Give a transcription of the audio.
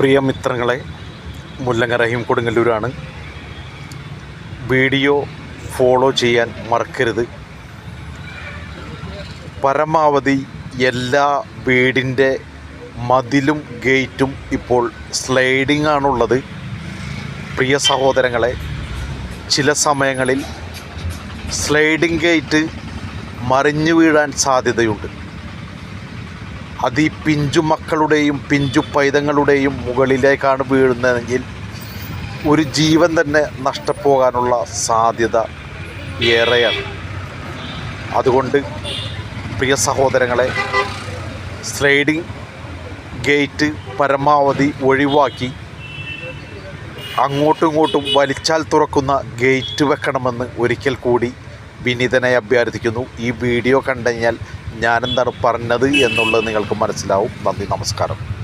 പ്രിയ മിത്രങ്ങളെ റഹീം കൊടുങ്ങല്ലൂരാണ്. Video follow ചെയ്യാൻ മറക്കരുത്. പരമാവധി എല്ലാ വീടിന്റെ മതിലും ഗേറ്റും ഇപ്പോൾ സ്ലൈഡിംഗ് ആണുള്ളത് പ്രിയ സഹോദരങ്ങളെ ചില സമയങ്ങളിൽ സ്ലൈഡിംഗ് ഗേറ്റ് മറിഞ്ഞു വീഴാൻ സാധ്യതയുണ്ട്. അത് ഈ പിഞ്ചു മക്കളുടെയും പിഞ്ചു പൈതങ്ങളുടെയും മുകളിലേക്കാണ് വീഴുന്നതെങ്കിൽ ഒരു ജീവൻ തന്നെ നഷ്ടപ്പോകാനുള്ള സാധ്യത ഏറെയാണ്. അതുകൊണ്ട് പ്രിയ സഹോദരങ്ങളെ സ്ലൈഡിംഗ് ഗേറ്റ് പരമാവധി ഒഴിവാക്കി അങ്ങോട്ടും ഇങ്ങോട്ടും വലിച്ചാൽ തുറക്കുന്ന ഗേറ്റ് വെക്കണമെന്ന് ഒരിക്കൽ കൂടി വിനീതനെ അഭ്യർത്ഥിക്കുന്നു. ഈ വീഡിയോ കണ്ടുകഴിഞ്ഞാൽ ഞാനെന്താണ് പറഞ്ഞത് എന്നുള്ളത് നിങ്ങൾക്ക് മനസ്സിലാവും. നന്ദി നമസ്കാരം.